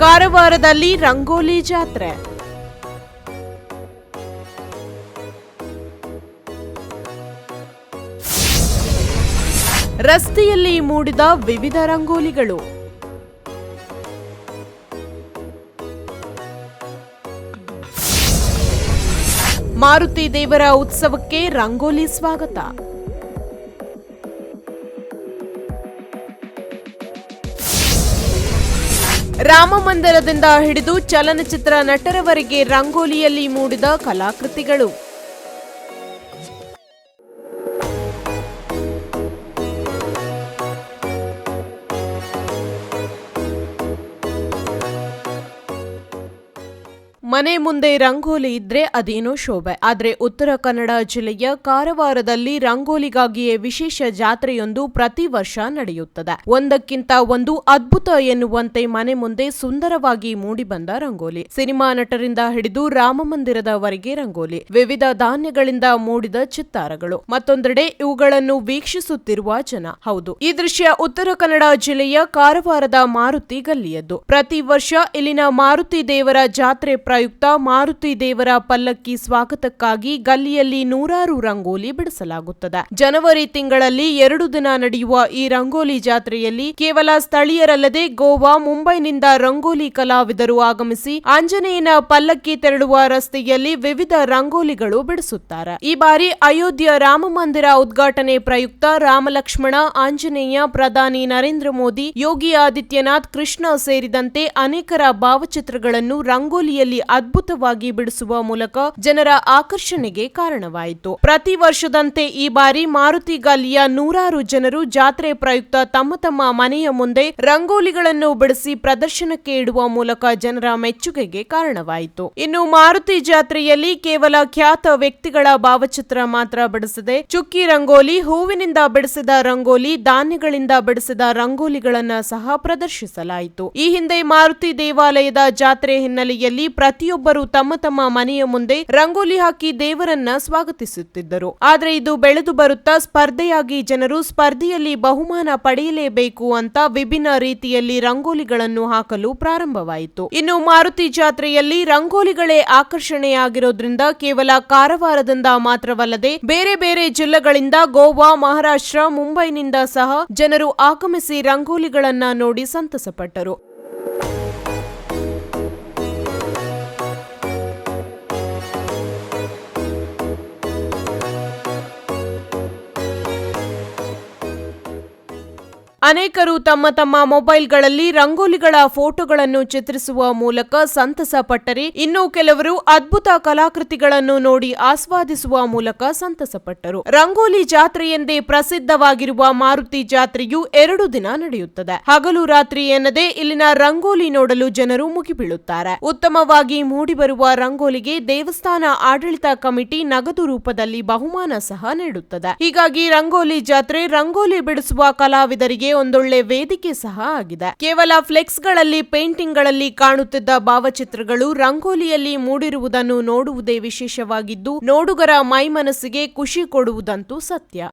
ಕಾರವಾರದಲ್ಲಿ ರಂಗೋಲಿ ಜಾತ್ರೆ. ರಸ್ತೆಯಲ್ಲಿ ಮೂಡಿದ ವಿವಿಧ ರಂಗೋಲಿಗಳು. ಮಾರುತಿ ದೇವರ ಉತ್ಸವಕ್ಕೆ ರಂಗೋಲಿ ಸ್ವಾಗತ. ರಾಮ ಮಂದಿರದಿಂದ ಹಿಡಿದು ಚಲನಚಿತ್ರ ನಟರವರೆಗೆ ರಂಗೋಲಿಯಲ್ಲಿ ಮೂಡಿದ ಕಲಾಕೃತಿಗಳು. ಮನೆ ಮುಂದೆ ರಂಗೋಲಿ ಇದ್ರೆ ಅದೇನೋ ಶೋಭೆ. ಆದರೆ ಉತ್ತರ ಕನ್ನಡ ಜಿಲ್ಲೆಯ ಕಾರವಾರದಲ್ಲಿ ರಂಗೋಲಿಗಾಗಿಯೇ ವಿಶೇಷ ಜಾತ್ರೆಯೊಂದು ಪ್ರತಿ ವರ್ಷ ನಡೆಯುತ್ತದೆ. ಒಂದಕ್ಕಿಂತ ಒಂದು ಅದ್ಭುತ ಎನ್ನುವಂತೆ ಮನೆ ಮುಂದೆ ಸುಂದರವಾಗಿ ಮೂಡಿಬಂದ ರಂಗೋಲಿ. ಸಿನಿಮಾ ನಟರಿಂದ ಹಿಡಿದು ರಾಮ ಮಂದಿರದವರೆಗೆ ರಂಗೋಲಿ. ವಿವಿಧ ಧಾನ್ಯಗಳಿಂದ ಮೂಡಿದ ಚಿತ್ತಾರಗಳು. ಮತ್ತೊಂದೆಡೆ ಇವುಗಳನ್ನು ವೀಕ್ಷಿಸುತ್ತಿರುವ ಜನ. ಹೌದು, ಈ ದೃಶ್ಯ ಉತ್ತರ ಕನ್ನಡ ಜಿಲ್ಲೆಯ ಕಾರವಾರದ ಮಾರುತಿ ಗಲ್ಲಿಯದ್ದು. ಪ್ರತಿ ವರ್ಷ ಇಲ್ಲಿನ ಮಾರುತಿ ದೇವರ ಜಾತ್ರೆ ಪ್ರಯುಕ್ತ ಮಾರುತಿ ದೇವರ ಪಲ್ಲಕ್ಕಿ ಸ್ವಾಗತಕ್ಕಾಗಿ ಗಲ್ಲಿಯಲ್ಲಿ ನೂರಾರು ರಂಗೋಲಿ ಬಿಡಿಸಲಾಗುತ್ತದೆ. ಜನವರಿ ತಿಂಗಳಲ್ಲಿ ಎರಡು ದಿನ ನಡೆಯುವ ಈ ರಂಗೋಲಿ ಜಾತ್ರೆಯಲ್ಲಿ ಕೇವಲ ಸ್ಥಳೀಯರಲ್ಲದೆ ಗೋವಾ, ಮುಂಬೈನಿಂದ ರಂಗೋಲಿ ಕಲಾವಿದರು ಆಗಮಿಸಿ ಆಂಜನೇಯನ ಪಲ್ಲಕ್ಕಿ ತೆರಳುವ ರಸ್ತೆಯಲ್ಲಿ ವಿವಿಧ ರಂಗೋಲಿಗಳು ಬಿಡಿಸುತ್ತಾರೆ. ಈ ಬಾರಿ ಅಯೋಧ್ಯ ರಾಮ ಮಂದಿರ ಉದ್ಘಾಟನೆ ಪ್ರಯುಕ್ತ ರಾಮಲಕ್ಷ್ಮಣ, ಆಂಜನೇಯ ಪ್ರಧಾನಿ ನರೇಂದ್ರ ಮೋದಿ, ಯೋಗಿ ಆದಿತ್ಯನಾಥ್, ಕೃಷ್ಣ ಸೇರಿದಂತೆ ಅನೇಕರ ಭಾವಚಿತ್ರಗಳನ್ನು ರಂಗೋಲಿಯಲ್ಲಿ ಅದ್ಭುತವಾಗಿ ಬಿಡಿಸುವ ಮೂಲಕ ಜನರ ಆಕರ್ಷಣೆಗೆ ಕಾರಣವಾಯಿತು. ಪ್ರತಿ ವರ್ಷದಂತೆ ಈ ಬಾರಿ ಮಾರುತಿ ಗಾಲಿಯ ನೂರಾರು ಜನರು ಜಾತ್ರೆ ಪ್ರಯುಕ್ತ ತಮ್ಮ ತಮ್ಮ ಮನೆಯ ಮುಂದೆ ರಂಗೋಲಿಗಳನ್ನು ಬಿಡಿಸಿ ಪ್ರದರ್ಶನಕ್ಕೆ ಇಡುವ ಮೂಲಕ ಜನರ ಮೆಚ್ಚುಗೆಗೆ ಕಾರಣವಾಯಿತು. ಇನ್ನು ಮಾರುತಿ ಜಾತ್ರೆಯಲ್ಲಿ ಕೇವಲ ಖ್ಯಾತ ವ್ಯಕ್ತಿಗಳ ಭಾವಚಿತ್ರ ಮಾತ್ರ ಬಿಡಿಸದೆ, ಚುಕ್ಕಿ ರಂಗೋಲಿ, ಹೂವಿನಿಂದ ಬಿಡಿಸಿದ ರಂಗೋಲಿ, ಧಾನ್ಯಗಳಿಂದ ಬಿಡಿಸಿದ ರಂಗೋಲಿಗಳನ್ನ ಸಹ ಪ್ರದರ್ಶಿಸಲಾಯಿತು. ಈ ಹಿಂದೆ ಮಾರುತಿ ದೇವಾಲಯದ ಜಾತ್ರೆ ಹಿನ್ನೆಲೆಯಲ್ಲಿ ಪ್ರತಿಯೊಬ್ಬರು ತಮ್ಮ ತಮ್ಮ ಮನೆಯ ಮುಂದೆ ರಂಗೋಲಿ ಹಾಕಿ ದೇವರನ್ನ ಸ್ವಾಗತಿಸುತ್ತಿದ್ದರು. ಆದರೆ ಇದು ಬೆಳೆದು ಬರುತ್ತಾ ಸ್ಪರ್ಧೆಯಾಗಿ ಜನರು ಸ್ಪರ್ಧೆಯಲ್ಲಿ ಬಹುಮಾನ ಪಡೆಯಲೇಬೇಕು ಅಂತ ವಿಭಿನ್ನ ರೀತಿಯಲ್ಲಿ ರಂಗೋಲಿಗಳನ್ನು ಹಾಕಲು ಪ್ರಾರಂಭವಾಯಿತು. ಇನ್ನು ಮಾರುತಿ ಜಾತ್ರೆಯಲ್ಲಿ ರಂಗೋಲಿಗಳೇ ಆಕರ್ಷಣೆಯಾಗಿರೋದ್ರಿಂದ ಕೇವಲ ಕಾರವಾರದಿಂದ ಮಾತ್ರವಲ್ಲದೆ ಬೇರೆ ಬೇರೆ ಜಿಲ್ಲೆಗಳಿಂದ ಗೋವಾ, ಮಹಾರಾಷ್ಟ್ರ, ಮುಂಬೈನಿಂದ ಸಹ ಜನರು ಆಗಮಿಸಿ ರಂಗೋಲಿಗಳನ್ನ ನೋಡಿ ಸಂತಸಪಟ್ಟರು. ಅನೇಕರು ತಮ್ಮ ತಮ್ಮ ಮೊಬೈಲ್ಗಳಲ್ಲಿ ರಂಗೋಲಿಗಳ ಫೋಟೋಗಳನ್ನು ಚಿತ್ರಿಸುವ ಮೂಲಕ ಸಂತಸ ಪಟ್ಟರೆ, ಇನ್ನು ಕೆಲವರು ಅದ್ಭುತ ಕಲಾಕೃತಿಗಳನ್ನು ನೋಡಿ ಆಸ್ವಾದಿಸುವ ಮೂಲಕ ಸಂತಸಪಟ್ಟರು ರಂಗೋಲಿ ಜಾತ್ರೆಯೆಂದೇ ಪ್ರಸಿದ್ಧವಾಗಿರುವ ಮಾರುತಿ ಜಾತ್ರೆಯು ಎರಡು ದಿನ ನಡೆಯುತ್ತದೆ. ಹಗಲು ರಾತ್ರಿ ಎನ್ನದೇ ಇಲ್ಲಿನ ರಂಗೋಲಿ ನೋಡಲು ಜನರು ಮುಗಿಬೀಳುತ್ತಾರೆ. ಉತ್ತಮವಾಗಿ ಮೂಡಿಬರುವ ರಂಗೋಲಿಗೆ ದೇವಸ್ಥಾನ ಆಡಳಿತ ಕಮಿಟಿ ನಗದು ರೂಪದಲ್ಲಿ ಬಹುಮಾನ ಸಹ ನೀಡುತ್ತದೆ. ಹೀಗಾಗಿ ರಂಗೋಲಿ ಜಾತ್ರೆ ರಂಗೋಲಿ ಬಿಡಿಸುವ ಕಲಾವಿದರಿಗೆ ಒಂದೊಳ್ಳೆ ವೇದಿಕೆ ಸಹ ಆಗಿದೆ. ಕೇವಲ ಫ್ಲೆಕ್ಸ್ಗಳಲ್ಲಿ ಪೇಂಟಿಂಗ್ಗಳಲ್ಲಿ ಕಾಣುತ್ತಿದ್ದ ಭಾವಚಿತ್ರಗಳು ರಂಗೋಲಿಯಲ್ಲಿ ಮೂಡಿರುವುದನ್ನು ನೋಡುವುದೇ ವಿಶೇಷವಾಗಿದ್ದು, ನೋಡುಗರ ಮೈ ಮನಸ್ಸಿಗೆ ಖುಷಿ ಕೊಡುವುದಂತೂ ಸತ್ಯ.